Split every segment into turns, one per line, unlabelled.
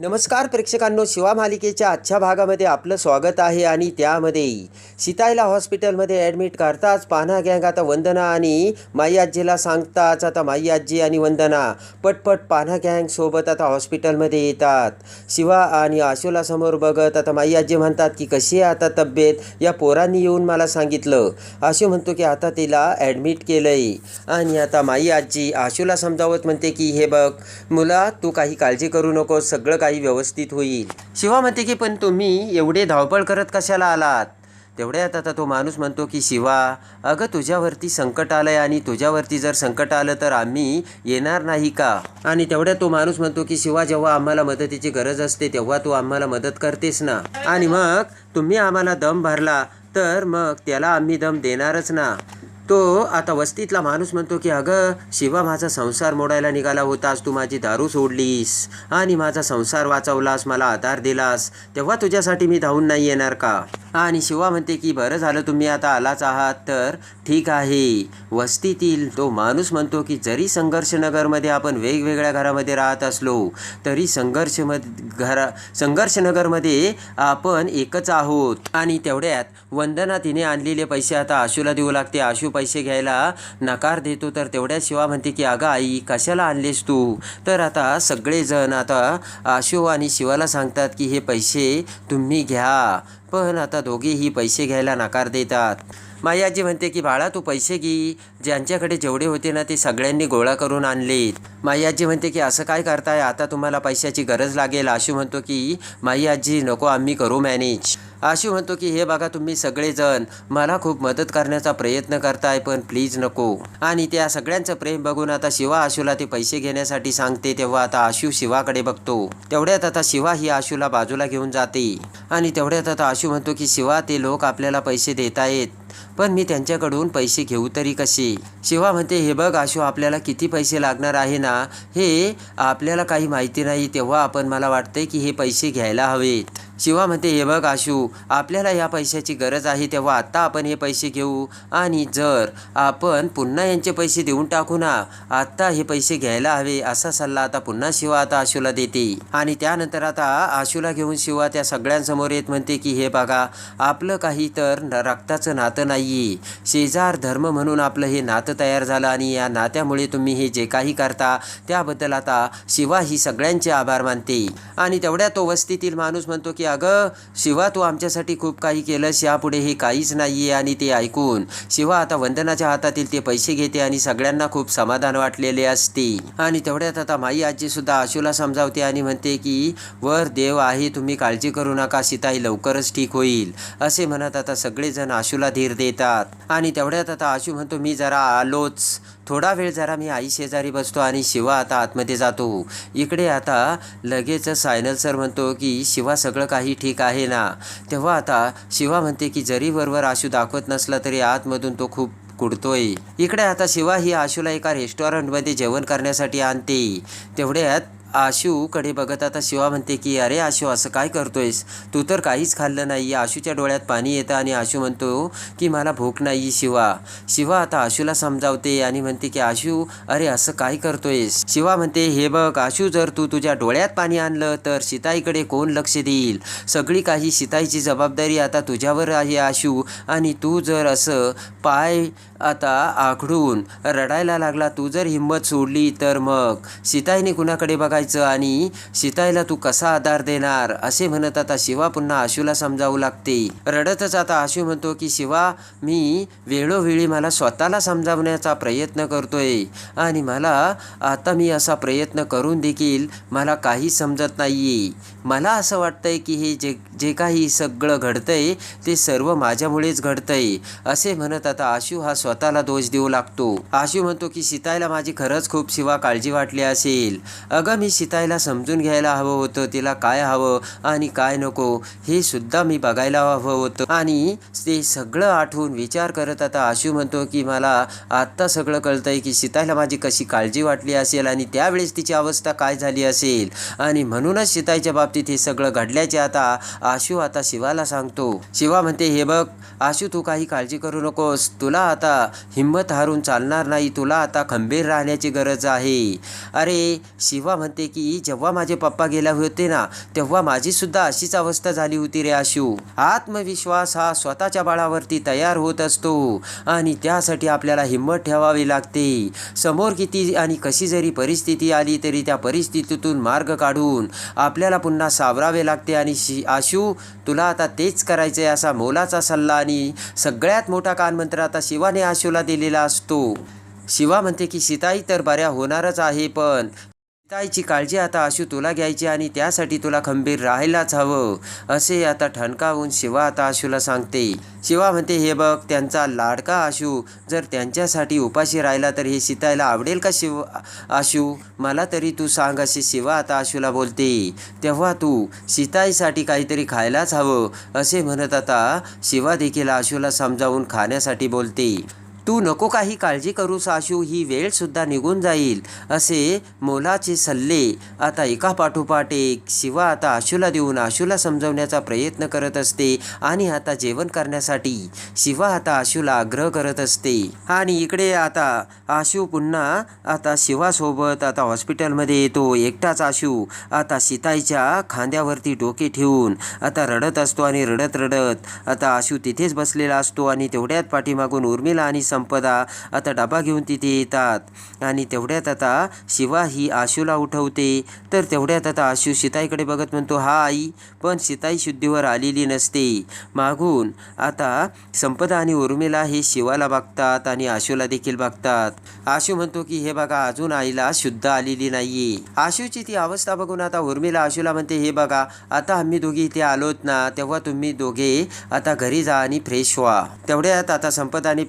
नमस्कार प्रेक्षकांनो शिवा मालिकेच्या आजच्या भागामध्ये आपलं स्वागत आहे आणि त्यामध्ये सीतायला हॉस्पिटलमध्ये ॲडमिट करताच पाना गँग आता वंदना आणि माई आजीला सांगताच आता माई आजी आणि वंदना पटपट पाना गँगसोबत आता हॉस्पिटलमध्ये येतात. शिवा आणि आशोला समोर बघत आता माई आजी म्हणतात की कशी आहे आता तब्येत? या पोरांनी येऊन मला सांगितलं. आशू म्हणतो की आता तिला ॲडमिट केलं आहे आणि आता माई आजी आशूला समजावत म्हणते की हे बघ मुला तू काही काळजी करू नको सगळं काही काही व्यवस्थित होईल. शिवा म्हणते की पण तुम्ही एवढे धावपळ करत कशाला आलात? तेवढ्यात आता तो माणूस म्हणतो की शिवा अगं तुझ्यावरती संकट आलं आहे आणि तुझ्यावरती जर संकट आलं तर आम्ही येणार नाही का? आणि तेवढ्यात तो माणूस म्हणतो की शिवा जेव्हा आम्हाला मदतीची गरज असते तेव्हा तू आम्हाला मदत करतेस ना. आणि मग तुम्ही आम्हाला दम भरला तर मग त्याला आम्ही दम देणारच ना. तो आता वस्तीतला माणूस म्हणतो की अगं शिवा माझा संसार मोडायला निघाला होतास तू माझी दारू सोडलीस आणि माझा संसार वाचवलास मला आधार दिलास तेव्हा तुझ्यासाठी मी धावून नाही येणार का? आणि शिवा म्हणते की बरं झालं तुम्ही आता आलाच आहात तर ठीक आहे. वस्तीतील तो माणूस म्हणतो की जरी संघर्षनगरमध्ये आपण वेगवेगळ्या घरामध्ये राहत असलो तरी संघर्षमध घरा संघर्षनगरमध्ये आपण एकच आहोत आणि तेवढ्यात वंदना तिने आणलेले पैसे आता आशूला देऊ लागते. आशू पैसे घ्यायला नकार देतो तर तेवढ्याच शिवा म्हणते की अगं आई कशाला आणलेस तू? तर आता सगळेजण आता आशू आणि शिवाला सांगतात की हे पैसे तुम्ही घ्या. पण आता दोघेही पैसे घ्यायला नकार देतात. माई आजी म्हणते की बाळा तू पैसे घे. ज्यांच्याकडे जेवढे होते ना ते सगळ्यांनी गोळा करून आणले माई आजी म्हणते की असं काय करताय? आता तुम्हाला पैशाची गरज लागेल. आशू म्हणतो की माई आजी नको आम्ही करू मॅनेज आशू म्हणतो की हे बघा तुम्ही सगळेजण मला खूप मदत करण्याचा प्रयत्न करताय पण प्लीज नको. आणि त्या सगळ्यांचं प्रेम बघून आता शिवा आशूला ते पैसे घेण्यासाठी सांगते तेव्हा आता आशू शिवाकडे बघतो. तेवढ्यात आता शिवा ही आशूला बाजूला घेऊन जाते. आणि तेवढ्यात आता आशू म्हणतो की शिवा ते लोक आपल्याला पैसे देत आहेत पण मी त्यांच्याकडून पैसे घेऊ तरी कसे? शिवा म्हणते हे बघ आशू आपल्याला किती पैसे लागणार आहे ना? हे आपल्याला काही माहिती नाही तेव्हा आपण मला वाटते की हे पैसे घ्यायला हवेत. शिवा म्हणते हे बघ आशू आपल्याला या पैशाची गरज आहे तेव्हा आत्ता आपण हे पैसे घेऊ. आणि जर आपण पुन्हा यांचे पैसे देऊन टाकू ना आत्ता हे पैसे घ्यायला हवे असा सल्ला आता पुन्हा शिवा आता आशूला देते. आणि त्यानंतर आता आशूला घेऊन शिवा त्या सगळ्यांसमोर येत म्हणते की हे बघा आपलं काही तर रक्ताचं नातं नाही शेजार धर्म म्हणून आपलं हे नातं तयार झालं आणि या नात्यामुळे तुम्ही हे जे काही करता त्याबद्दल आता शिवा ही सगळ्यांचे आभार मानते. आणि तेवढ्या तो वस्तीतील माणूस म्हणतो की अगं शिवा तू आमच्यासाठी खूप काही केलंस यापुढे हे काहीच नाही आहे आणि ते ऐकून. शिवा आता वंदनाच्या हातातील ते पैसे घेते आणि सगळ्यांना खूप समाधान वाटलेले असते. आणि तेवढ्यात आता माई आजी सुद्धा आशूला समजावते आणि म्हणते की वर देव आहे तुम्ही काळजी करू नका सीताई लवकरच ठीक होईल. असे म्हणत आता सगळेजण आशूला धीर देतात. आणि तेवढ्यात आता आशू म्हणतो मी जरा आलोच. थोडा वेळ जरा मी आई शेजारी बसतो आणि शिवा आता आतमध्ये जातो. इकडे आता लगेच सायनल सर म्हणतो की शिवा सगळं काही ठीक आहे ना? तेव्हा आता शिवा म्हणते की जरी वरवर आशू दाखवत नसला तरी आतमधून तो खूप कुडतोय. इकडे आता शिवा ही आशूला एका रेस्टॉरंटमध्ये जेवण करण्यासाठी आणते. तेवढ्यात आशूकडे बघत आता शिवा म्हणते की अरे आशू असं काय करतोयस? तू तर काहीच खाल्लं नाही. आशूच्या डोळ्यात पाणी येतं आणि आशू म्हणतो की मला भूक नाही शिवा. शिवा आता आशूला समजावते आणि म्हणते की आशू अरे असं काय करतोयस? शिवा म्हणते हे बघ आशू जर तू तुझ्या डोळ्यात पाणी आणलं तर शिताईकडे कोण लक्ष देईल? सगळी काही शिताईची जबाबदारी आता तुझ्यावर आहे आशू. आणि तू जर असं पाय आता आखडून रडायला लागला तू जर हिंमत सोडली तर मग सीताईने कुणाकडे बघा बघायचं आणि सीतायला तू कसा आधार देणार? असे म्हणत आता शिवा पुन्हा आशूला समजावू लागते. रडतच आता आशू म्हणतो की शिवा मी वेळोवेळी मला स्वतःला समजावण्याचा प्रयत्न करतोय आणि मला आता मी असा प्रयत्न करून देखील मला काही समजत नाही मला असं वाटतंय की हे जे जे काही सगळं घडतंय ते सर्व माझ्यामुळेच घडतंय. असे म्हणत आता आशू हा स्वतःला दोष देऊ लागतो. आशू म्हणतो की सीतायला माझी खरंच खूप शिवा काळजी वाटली असेल. अगं मी सीताईला समजून घ्यायला हवं होतं तिला काय हवं आणि काय नको हे सुद्धा मी बघायला हवं होतं. आणि ते सगळं आठवून विचार करत आता आशू म्हणतो की मला आत्ता सगळं कळतंय की सीतायला माझी कशी काळजी वाटली असेल आणि त्यावेळेस तिची अवस्था काय झाली असेल. आणि म्हणूनच सीताईच्या बाबतीत हे सगळं घडल्याचे आता आशू आता शिवाला सांगतो. शिवा म्हणते हे बघ आशू तू काही काळजी करू नकोस. तुला आता हिंमत हारून चालणार नाही. तुला आता खंबीर राहण्याची गरज आहे. अरे शिवा म्हणते सांगते की जेव्हा माझे पप्पा गेले होते ना तेव्हा माझीसुद्धा अशीच अवस्था झाली होती रे आशू. आत्मविश्वास हा स्वतःच्या बाळावरती तयार होत असतो आणि त्यासाठी आपल्याला हिंमत ठेवावी लागते. समोर किती आणि कशी जरी परिस्थिती आली तरी त्या परिस्थितीतून मार्ग काढून आपल्याला पुन्हा सावरावे लागते. आणि शि आशू तुला आता तेच करायचं आहे असा मोलाचा सल्ला आणि सगळ्यात मोठा कानमंत्र आता शिवाने आशूला दिलेला असतो. शिवा म्हणते की सीताई तर बऱ्या होणारच आहे पण ताईची काळजी आता आशू तुला घ्यायची आणि त्यासाठी तुला खंबीर राहायलाच हवं असे आता ठणकावून शिवा आता आशूला सांगते. शिवा म्हणते हे बघ त्यांचा लाडका आशू जर त्यांच्यासाठी उपाशी राहिला तर हे शितायला आवडेल का शिव आशू? मला तरी तू सांग असे शिवा आता आशूला बोलते. तेव्हा तू सीताईसाठी काहीतरी खायलाच हवं असे म्हणत आता शिवा देखील आशूला समजावून खाण्यासाठी बोलते. तू नको काही काळजी करू साशू ही वेळसुद्धा निघून जाईल असे मोलाचे सल्ले आता एका पाठोपाठ एक शिवा आता आशूला देऊन आशूला समजवण्याचा प्रयत्न करत असते आणि आता जेवण करण्यासाठी शिवा आता आशूला आग्रह करत असते. आणि इकडे आता आशू पुन्हा आता शिवासोबत आता हॉस्पिटलमध्ये येतो एकटाच आशू आता सीताईच्या खांद्यावरती डोके ठेवून आता रडत असतो आणि रडत रडत आता आशू तिथेच बसलेला असतो आणि तेवढ्यात पाठीमागून उर्मिला आणि संपदा. आता डबा घेऊन तिथे येतात. आणि तेवढ्यात आता शिवा ही आशूला उठवते. तर तेवढ्यात आता आशू सीताईकडे बघत म्हणतो हा आई पण सीताई शुद्धीवर आलेली नसते. मागून आता संपदा आणि उर्मिला हे शिवाला बघतात आणि आशूला देखील बघतात. आशू म्हणतो की हे बघा अजून आईला शुद्ध आलेली नाहीये. आशूची ती अवस्था बघून आता उर्मिला आशूला म्हणते हे बघा आता आम्ही दोघे इथे आलोत ना तेव्हा तुम्ही दोघे आता घरी जा आणि फ्रेश व्हा. तेवढ्यात आता संपदा आणि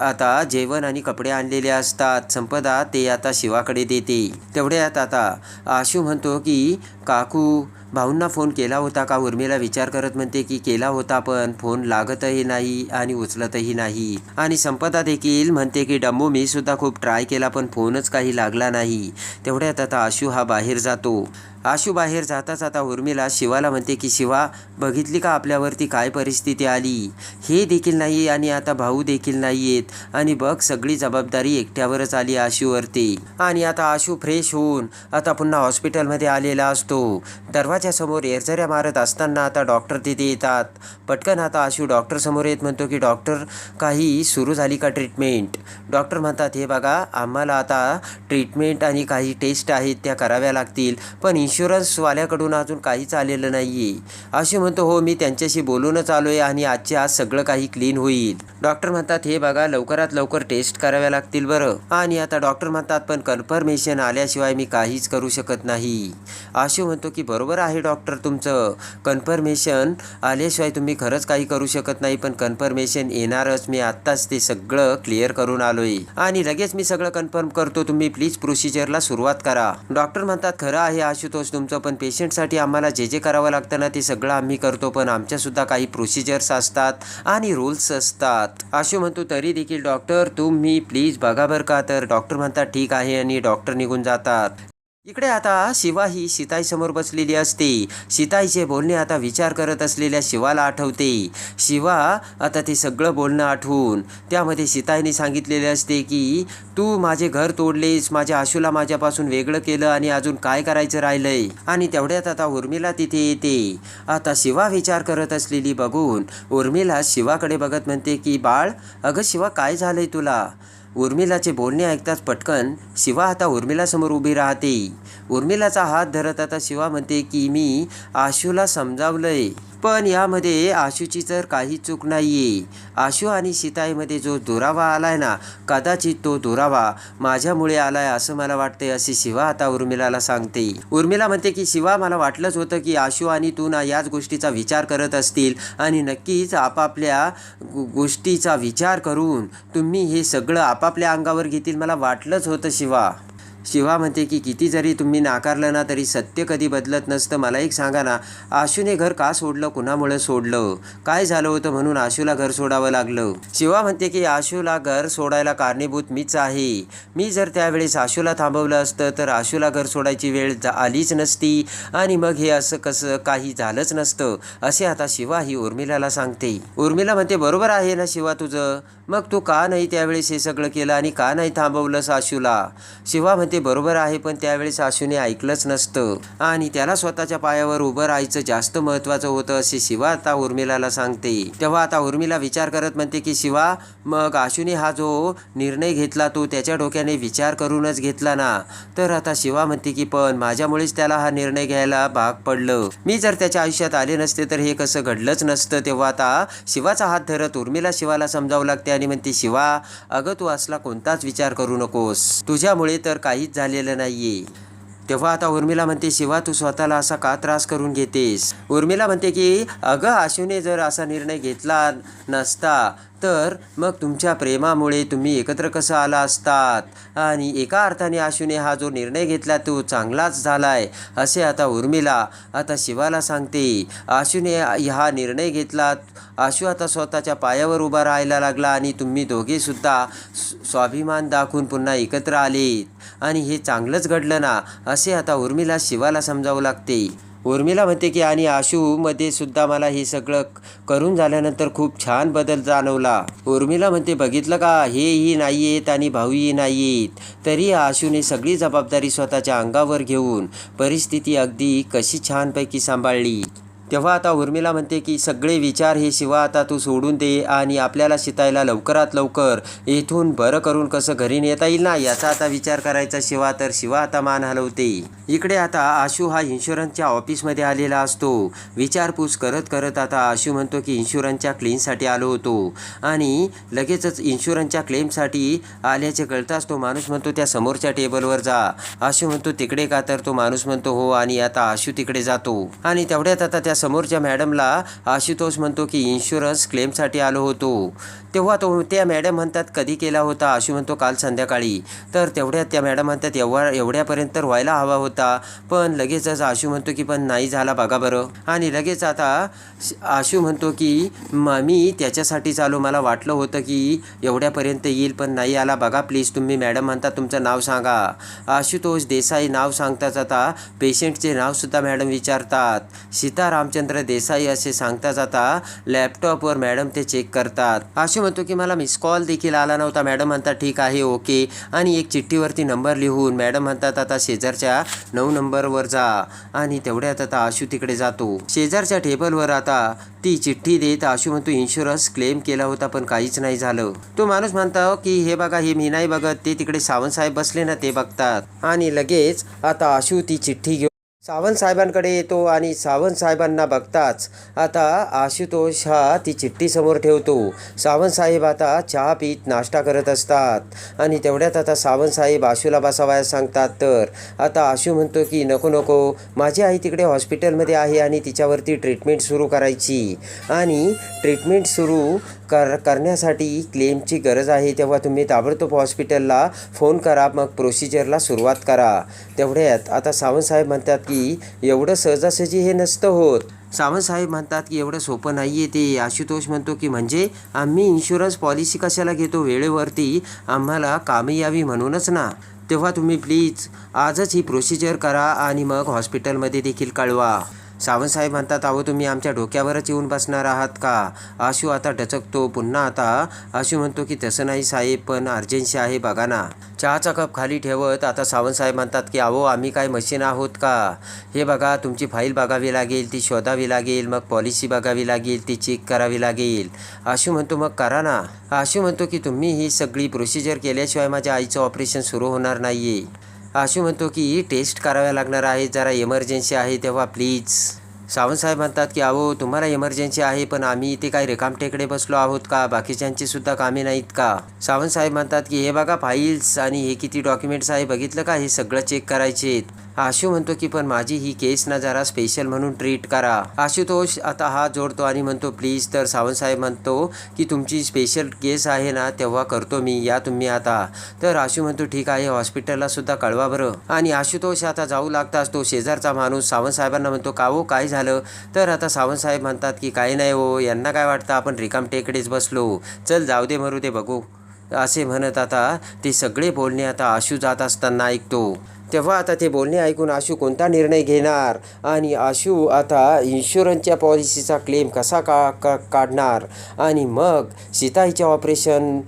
आता जेवण आणि कपडे आणलेले असतात. संपदा ते आता शिवाकडे देते. तेवढ्यात आता आशू म्हणतो की काकू भाऊंना फोन केला होता का? उर्मिला विचार करत म्हणते की केला होता पण फोन लागतही नाही आणि उचलतही नाही. आणि संपदा देखील म्हणते की डम्बू मी सुद्धा खूप ट्राय केला पण फोनच काही लागला नाही. तेवढ्यात आता आशू हा बाहेर जातो. आशू बाहेर जाता जाता उर्मिला शिवाला म्हणते की शिवा बघितली का आपल्यावरती काय परिस्थिती आली? हे देखील नाही आणि आता भाऊ देखील नाही आहेत आणि बघ सगळी जबाबदारी एकट्यावरच आली आशूवरती. आणि आता आशू फ्रेश होऊन आता पुन्हा हॉस्पिटलमध्ये आलेला असतो. दरवाजासमोर एरझऱ्या मारत असताना आता डॉक्टर तिथे येतात. पटकन आता आशू डॉक्टरसमोर येत म्हणतो की डॉक्टर काही सुरू झाली का ट्रीटमेंट? डॉक्टर म्हणतात हे बघा आम्हाला आता ट्रीटमेंट आणि काही टेस्ट आहेत त्या कराव्या लागतील पण इन्शुरन्सवाल्याकडून अजून काहीच आलेलं नाही आहे आशू म्हणतो हो मी त्यांच्याशी बोलूनच आलो आहे आणि आजच्या आज सगळं काही क्लीन होईल. डॉक्टर म्हणतात हे बघा लवकरात लवकर टेस्ट कराव्या लागतील बरं. आणि आता डॉक्टर म्हणतात पण कन्फर्मेशन आल्याशिवाय मी काहीच करू शकत नाही. आशू म्हणतो की बरोबर बरोबर आहे डॉक्टर तुमचं कन्फर्मेशन आल्याशिवाय तुम्ही खरंच काही करू शकत नाही पण कन्फर्मेशन येणारच. मी आत्ताच ते सगळं क्लिअर करून आलोय. आणि लगेच मी सगळं कन्फर्म करतो. तुम्ही प्लीज प्रोसिजरला सुरुवात करा. डॉक्टर म्हणतात खरं आहे आशुतोष तुमचं पण पेशंटसाठी आम्हाला जे जे करावं लागतं ना ते सगळं आम्ही करतो पण आमच्यासुद्धा काही प्रोसिजर्स असतात आणि रूल्स असतात. आशू म्हणतो तरी देखील डॉक्टर तुम्ही प्लीज बघा बरं का. तर डॉक्टर म्हणतात ठीक आहे. आणि डॉक्टर निघून जातात. इकडे आता शिवा ही सीताईसमोर बसलेली असते. सीताईचे बोलणे आता विचार करत असलेल्या शिवाला आठवते. शिवा आता ते सगळं बोलणं आठवून. त्यामध्ये सीताईने सांगितलेले असते की तू माझे घर तोडलेस माझ्या आशूला माझ्यापासून वेगळं केलं आणि अजून काय करायचं राहिलंय? आणि तेवढ्यात आता उर्मिला तिथे येते. आता शिवा विचार करत असलेली बघून उर्मिला शिवाकडे बघत म्हणते की बाळ अगं शिवा काय झालंय तुला? उर्मिलाचे बोलणे ऐकताच पटकन शिवा आता उर्मिलासमोर उभी राहते. उर्मिलाचा हात धरत आता शिवा म्हणते की मी आशूला समजावलंय. पण यामध्ये आशूची तर काही चूक नाहीये. आशू आणि सीताईमध्ये जो दुरावा आलाय ना कदाचित तो दुरावा माझ्यामुळे आलाय असं मला वाटतंय अशी शिवा आता उर्मिलाला सांगते. उर्मिला म्हणते की शिवा मला वाटलंच होतं की आशू आणि तू ना याच गोष्टीचा विचार करत असतील आणि नक्कीच आपापल्या गोष्टीचा विचार करून तुम्ही हे सगळं आपापल्या अंगावर घेतील. मला वाटलंच होतं शिवा. शिवा म्हणते की किती जरी तुम्ही नाकारलं ना तरी सत्य कधी बदलत नसतं. मला एक सांगा ना आशूने घर का सोडलं? कुणामुळे सोडलं? काय झालं होतं म्हणून आशूला घर सोडावं लागलं? शिवा म्हणते की आशूला घर सोडायला कारणीभूत मीच आहे. मी जर त्यावेळेस आशूला थांबवलं असतं तर आशूला घर सोडायची वेळ जा- आलीच नसती. आणि मग हे असं कसं काही झालंच नसतं. असे आता शिवा ही उर्मिलाला सांगते. उर्मिला म्हणते बरोबर आहे ना शिवा तुझं. मग तू का नाही त्यावेळेस हे सगळं केलं आणि का नाही थांबवलंस आशूला? शिवा म्हणते ते बरोबर आहे पण त्यावेळेस आशूने ऐकलंच नसतं. आणि त्याला स्वतःच्या पायावर उभं राहायचं जास्त महत्वाचं होतं असे शिवा आता उर्मिलाला सांगते. तेव्हा आता उर्मिला विचार करत म्हणते की शिवा मग आशूने हा जो निर्णय घेतला तो त्याच्या डोक्याने विचार करूनच घेतला ना? तर आता शिवा म्हणते की पण माझ्यामुळेच त्याला हा निर्णय घ्यायला भाग पडलं. मी जर त्याच्या आयुष्यात आले नसते तर हे कसं घडलंच नसतं. तेव्हा आता शिवाचा हात धरत उर्मिला शिवाला समजावं लागते आणि म्हणते शिवा अगं तू असला कोणताच विचार करू नकोस. तुझ्यामुळे तर काही काहीच झालेलं नाहीये. तेव्हा आता उर्मिला म्हणते शिवा तू स्वतःला असा का त्रास करून घेतेस? उर्मिला म्हणते की अगं आशूने जर असा निर्णय घेतला नसता तर मग तुमच्या प्रेमामुळे तुम्ही एकत्र कसं आला असतात? आणि एका अर्थाने आशूने हा जो निर्णय घेतला तो चांगलाच झाला आहे असे आता उर्मिला आता शिवाला सांगते. आशूने हा निर्णय घेतला आशू आता स्वतःच्या पायावर उभा राहायला लागला आणि तुम्ही दोघेसुद्धा स्वाभिमान दाखवून पुन्हा एकत्र आलेत. आणि हे चांगलंच घडलं ना असे आता उर्मिला शिवाला समजावं लागते. उर्मिला म्हणते की आणि आशूमध्ये सुद्धा मला हे सगळं करून झाल्यानंतर खूप छान बदल जाणवला. उर्मिला म्हणते बघितलं का? हेही नाही येत आणि भाऊही नाही येत तरी आशूने सगळी जबाबदारी स्वतःच्या अंगावर घेऊन परिस्थिती अगदी कशी छानपैकी सांभाळली. तेव्हा आता उर्मिला म्हणते की सगळे विचार हे शिवा आता तू सोडून दे आणि आपल्याला शितायला लवकरात लवकर येथून बरं करून कसं घरी नेता येईल ना? याचा आता विचार करायचा शिवा तर शिवा आता मान हलवते. इकडे आता आशू हा इन्शुरन्सच्या ऑफिसमध्ये आलेला असतो. विचारपूस करत करत आता आशू म्हणतो की इन्शुरन्सच्या क्लेमसाठी आलो होतो. आणि लगेचच इन्शुरन्सच्या क्लेमसाठी आल्याचे कळताच तो माणूस म्हणतो त्या समोरच्या टेबलवर जा. आशू म्हणतो तिकडे का? तर तो माणूस म्हणतो हो. आणि आता आशू तिकडे जातो. आणि तेवढ्यात आता त्या समोरच्या मॅडमला आशुतोष म्हणतो की इन्शुरन्स क्लेमसाठी आलो होतो. तेव्हा तो त्या मॅडम म्हणतात कधी केला होता? अशी म्हणतो काल संध्याकाळी. तर तेवढ्या त्या मॅडम म्हणतात एवढ्या एवढ्यापर्यंत तर व्हायला हवा होता पण लगेचच आशू म्हणतो की पण नाही झाला बघा बरं. आणि लगेच आता आशू म्हणतो की म- मी त्याच्यासाठी चालू मला वाटलं होतं की एवढ्यापर्यंत येईल पण नाही आला. बघा प्लीज तुम्ही मॅडम म्हणता तुमचं नाव सांगा. आशुतोष देसाई नाव सांगताच आता पेशंटचे नावसुद्धा मॅडम विचारतात. सीता रामचंद्र देसाई असे सांगताच आता लॅपटॉपवर मॅडम ते चेक करतात. आशू म्हणतो की मला मिस कॉल देखील आला नव्हता. मॅडम म्हणतात ठीक आहे ओके आणि एक चिठ्ठीवरती नंबर लिहून मॅडम म्हणतात आता शेजारच्या नऊ नंबरवर जा. आणि तेवढ्यात आता आशू तिकडे जातो. शेजारच्या टेबलवर आता ती चिठ्ठी देत आशू म्हणतो इन्शुरन्स क्लेम केला होता पण काहीच नाही झालं. तो माणूस म्हणतो की हे बघा हे मी नाही बघत. ते तिकडे सावंत साहेब बसले ना ते बघतात. आणि लगेच आता आशू ती चिठ्ठी घेऊन सावंत साहेबांकडे येतो आणि सावंत साहेबांना बघताच आता आशुतोष हा ती चिठ्ठी समोर ठेवतो. सावंत साहेब आता चहा पीत नाश्ता करत असतात. आणि तेवढ्यात आता सावंत साहेब आशूला बसावायला सांगतात तर आता आशू म्हणतो की नको नको. माझी आई तिकडे हॉस्पिटलमध्ये आहे आणि तिच्यावरती ट्रीटमेंट सुरू करायची. आणि ट्रीटमेंट सुरू कर करण्यासाठी क्लेमची गरज आहे तेव्हा तुम्ही ताबडतोब हॉस्पिटलला फोन करा मग प्रोसिजरला सुरुवात करा. तेवढ्यात आता सावंत साहेब म्हणतात की एवढं सहजासहजी हे नसतं होत. सावंत साहेब म्हणतात की एवढं सोपं नाही आहे ते. आशुतोष म्हणतो की म्हणजे आम्ही इन्शुरन्स पॉलिसी कशाला घेतो वेळेवरती? आम्हाला कामी यावी म्हणूनच ना. तेव्हा तुम्ही प्लीज आजच ही प्रोसिजर करा आणि मग हॉस्पिटलमध्ये देखील कळवा. सावंतसाहेब म्हणतात अहो तुम्ही आमच्या डोक्यावरच येऊन बसणार आहात का? आशू आता डचकतो पुन्हा आता आशू म्हणतो की तसं नाही साहेब पण अर्जन्सी आहे बघा ना. चहाचा कप खाली ठेवत आता सावंत साहेब म्हणतात की अहो आम्ही काय मशीन आहोत का? हे बघा तुमची फाईल बघावी लागेल ती शोधावी लागेल मग पॉलिसी बघावी लागेल ती चेक करावी लागेल. आशू म्हणतो मग करा ना. आशू म्हणतो की तुम्ही ही सगळी प्रोसिजर केल्याशिवाय माझ्या आईचं ऑपरेशन सुरू होणार नाही आहे अशी म्हणतो की टेस्ट कराव्या लागणार आहे. जरा इमर्जन्सी आहे तेव्हा प्लीज सावंत साहेब म्हणतात की अहो तुम्हाला इमर्जन्सी आहे पण आम्ही इथे काही रिकामटेकडे बसलो आहोत का? बाकीच्यांची सुद्धा कामे नाहीत का? सावंत साहेब म्हणतात की हे बघा फाईल्स आणि हे किती डॉक्युमेंट्स आहे बघितलं का हे सगळं चेक करायचे आशू म्हणतो की पण माझी ही केस ना जरा स्पेशल म्हणून ट्रीट करा. आशुतोष आता हात जोडतो आणि म्हणतो प्लीज तर सावंत साहेब म्हणतो की तुमची स्पेशल केस आहे ना तेव्हा करतो मी या तुम्ही आता. तर आशू म्हणतो ठीक आहे हॉस्पिटलला सुद्धा कळवा बरं. आणि आशुतोष आता जाऊ लागताच तो शेजारचा माणूस सावंत साहेबांना म्हणतो का हो काय झालं? तर आता सावंत साहेब म्हणतात की काही नाही हो यांना काय वाटतं आपण रिकाम टेकडेच बसलो. चल जाऊ दे मरू दे बघू. असे म्हणत आता ते सगळे बोलणे आता आशू जात असताना ऐकतो. तेव्हा आता ते बोलणे ऐकून आशू कोणता निर्णय घेणार? आणि आशू आता इन्शुरन्सच्या पॉलिसीचा क्लेम कसा का का काढणार? आणि मग सीताईचे ऑपरेशन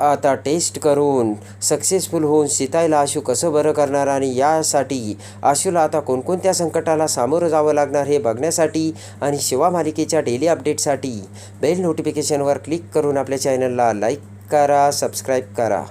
आता टेस्ट करून सक्सेसफुल होऊन सीताईला आशू कसं बरं करणार? आणि यासाठी आशूला आता कोणकोणत्या संकटाला सामोरं जावं लागणार हे बघण्यासाठी आणि शिवा मालिकेच्या डेली अपडेटसाठी बेल नोटिफिकेशनवर क्लिक करून आपल्या चॅनलला लाईक करा सबस्क्राईब करा.